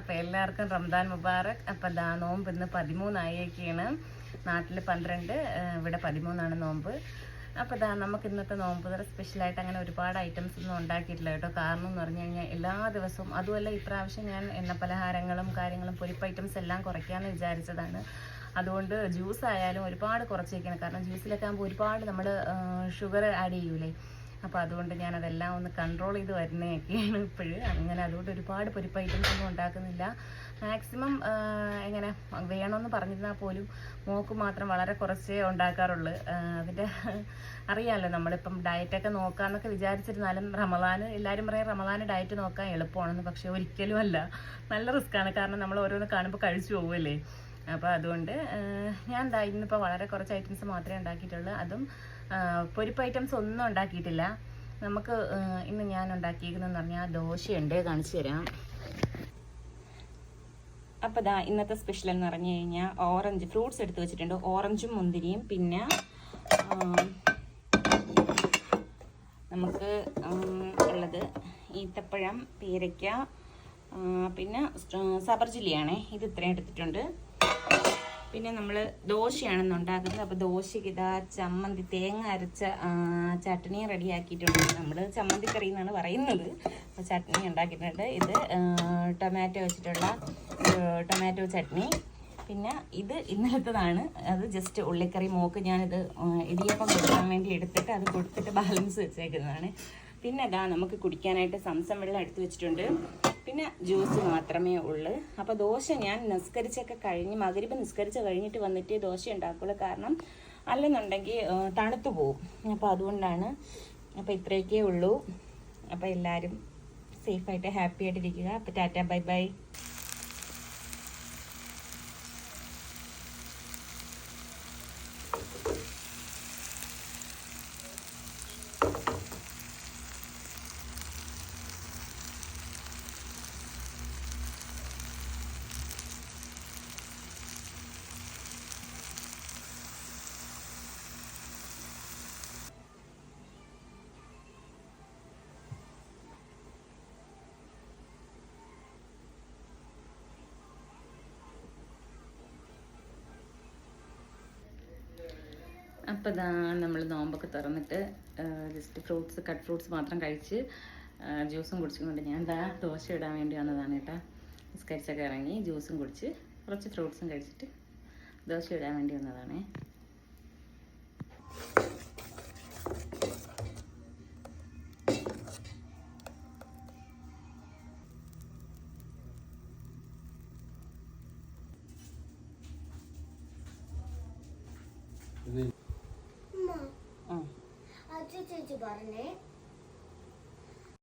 അപ്പൊ എല്ലാവർക്കും റംദാൻ മുബാറക്. അപ്പൊ ദാ നോമ്പ് ഇന്ന് പതിമൂന്നായേക്കാണ്. നാട്ടിൽ പന്ത്രണ്ട് ഇവിടെ പതിമൂന്നാണ് നോമ്പ്. അപ്പൊ ദാ നമുക്ക് ഇന്നത്തെ നോമ്പ് തുറ സ്പെഷ്യലായിട്ട് അങ്ങനെ ഒരുപാട് ഐറ്റംസ് ഒന്നും ഉണ്ടാക്കിയിട്ടില്ല കേട്ടോ. കാരണം എന്ന് പറഞ്ഞു കഴിഞ്ഞാൽ എല്ലാ ദിവസവും അതുമല്ല ഇപ്രാവശ്യം ഞാൻ എണ്ണ പലഹാരങ്ങളും കാര്യങ്ങളും പൊരിപ്പ് ഐറ്റംസ് എല്ലാം കുറയ്ക്കാമെന്ന് വിചാരിച്ചതാണ്. അതുകൊണ്ട് ജ്യൂസ് ആയാലും ഒരുപാട് കുറച്ചേക്കണം. കാരണം ജ്യൂസിലൊക്കെ ആകുമ്പോൾ ഒരുപാട് നമ്മൾ ഷുഗർ ആഡ് ചെയ്യൂലേ. അപ്പോൾ അതുകൊണ്ട് ഞാൻ അതെല്ലാം ഒന്ന് കൺട്രോൾ ചെയ്ത് വരുന്നതൊക്കെയാണ് ഇപ്പോഴും. അങ്ങനെ അതുകൊണ്ട് ഒരുപാട് പൊരിപ്പ് ഐറ്റംസ് ഒന്നും ഉണ്ടാക്കുന്നില്ല. മാക്സിമം എങ്ങനെ വേണമെന്ന് പറഞ്ഞിരുന്നാൽ പോലും മോക്ക് മാത്രം വളരെ കുറച്ചേ ഉണ്ടാക്കാറുള്ളൂ. അതിന്റെ അറിയാമല്ലോ നമ്മളിപ്പം ഡയറ്റൊക്കെ നോക്കാമെന്നൊക്കെ വിചാരിച്ചിരുന്നാലും റമദാൻ എല്ലാവരും പറയും റമദാൻ ഡയറ്റ് നോക്കാൻ എളുപ്പമാണെന്ന് പക്ഷേ ഒരിക്കലും അല്ല. നല്ല റിസ്ക്കാണ് കാരണം നമ്മൾ ഓരോന്ന് കാണുമ്പോൾ കഴിച്ചു പോകുമല്ലേ അപ്പോൾ അതുകൊണ്ട് ഞാൻ ഇന്നിപ്പോൾ വളരെ കുറച്ച് ഐറ്റംസ് മാത്രമേ ഉണ്ടാക്കിയിട്ടുള്ളൂ. അതും പൊരിപ്പ് ഐറ്റംസ് ഒന്നും ഉണ്ടാക്കിയിട്ടില്ല. നമുക്ക് ഇന്ന് ഞാൻ ഉണ്ടാക്കിയിരിക്കുന്നതെന്ന് പറഞ്ഞാൽ ദോശയുണ്ട്. കാണിച്ചു തരാം. അപ്പോൾ ദാ ഇന്നത്തെ സ്പെഷ്യൽ എന്ന് പറഞ്ഞു കഴിഞ്ഞാൽ ഓറഞ്ച് ഫ്രൂട്ട്സ് എടുത്ത് വെച്ചിട്ടുണ്ട്. ഓറഞ്ചും മുന്തിരിയും. പിന്നെ നമുക്ക് ഉള്ളത് ഈത്തപ്പഴം പേരയ്ക്ക പിന്നെ സബർജില്ലിയാണേ ഇത് ഇത്രയും എടുത്തിട്ടുണ്ട്. പിന്നെ നമ്മൾ ദോശയാണെന്ന് ഉണ്ടാക്കുന്നത് അപ്പോൾ ദോശയ്ക്ക് ഇതാ ചമ്മന്തി തേങ്ങ അരച്ച ചട്നി റെഡിയാക്കിയിട്ടുണ്ട്. നമ്മൾ ചമ്മന്തി കറി എന്നാണ് പറയുന്നത്. അപ്പോൾ ചട്നി ഉണ്ടാക്കിയിട്ടുണ്ട്. ഇത് ടൊമാറ്റോ വെച്ചിട്ടുള്ള ടൊമാറ്റോ ചട്നി. പിന്നെ ഇത് ഇന്നലത്തതാണ്. അത് ജസ്റ്റ് ഉള്ളിക്കറി മോക്ക് ഞാനിത് ഇടിയപ്പം കൊടുക്കാൻ വേണ്ടി എടുത്തിട്ട് അത് കൊടുത്തിട്ട് ബാലൻസ് വെച്ചേക്കുന്നതാണ്. പിന്നെ അതാ നമുക്ക് കുടിക്കാനായിട്ട് സംസം വെള്ളം എടുത്തു വെച്ചിട്ടുണ്ട്. പിന്നെ ജ്യൂസ് മാത്രമേ ഉള്ളൂ. അപ്പോൾ ദോശ ഞാൻ നിസ്കരിച്ചൊക്കെ കഴിഞ്ഞ് മകരിപ്പ് നിസ്കരിച്ച് കഴിഞ്ഞിട്ട് വന്നിട്ട് ദോശ ഉണ്ടാക്കുള്ളൂ. കാരണം അല്ലെന്നുണ്ടെങ്കിൽ തണുത്തു പോകും അപ്പോൾ അതുകൊണ്ടാണ് അപ്പോൾ ഇത്രയൊക്കെ ഉള്ളൂ. അപ്പോൾ എല്ലാവരും സേഫായിട്ട് ഹാപ്പി ആയിട്ടിരിക്കുക. അപ്പോൾ ടാറ്റ ബൈ ബൈ. അപ്പോൾ ഇതാ നമ്മൾ നോമ്പൊക്കെ തുറന്നിട്ട് ജസ്റ്റ് ഫ്രൂട്ട്സ് കട്ട് ഫ്രൂട്ട്സ് മാത്രം കഴിച്ച് ജ്യൂസും കുടിച്ചുകൊണ്ട് ഞാൻ ദാ ദോശ ഇടാൻ വേണ്ടി വന്നതാണ് കേട്ടോ. നിസ്കരിച്ചൊക്കെ ഇറങ്ങി ജ്യൂസും കുടിച്ച് കുറച്ച് ഫ്രൂട്ട്സും കഴിച്ചിട്ട് ദോശ ഇടാൻ വേണ്ടി വന്നതാണ്. പറഞ്ഞേ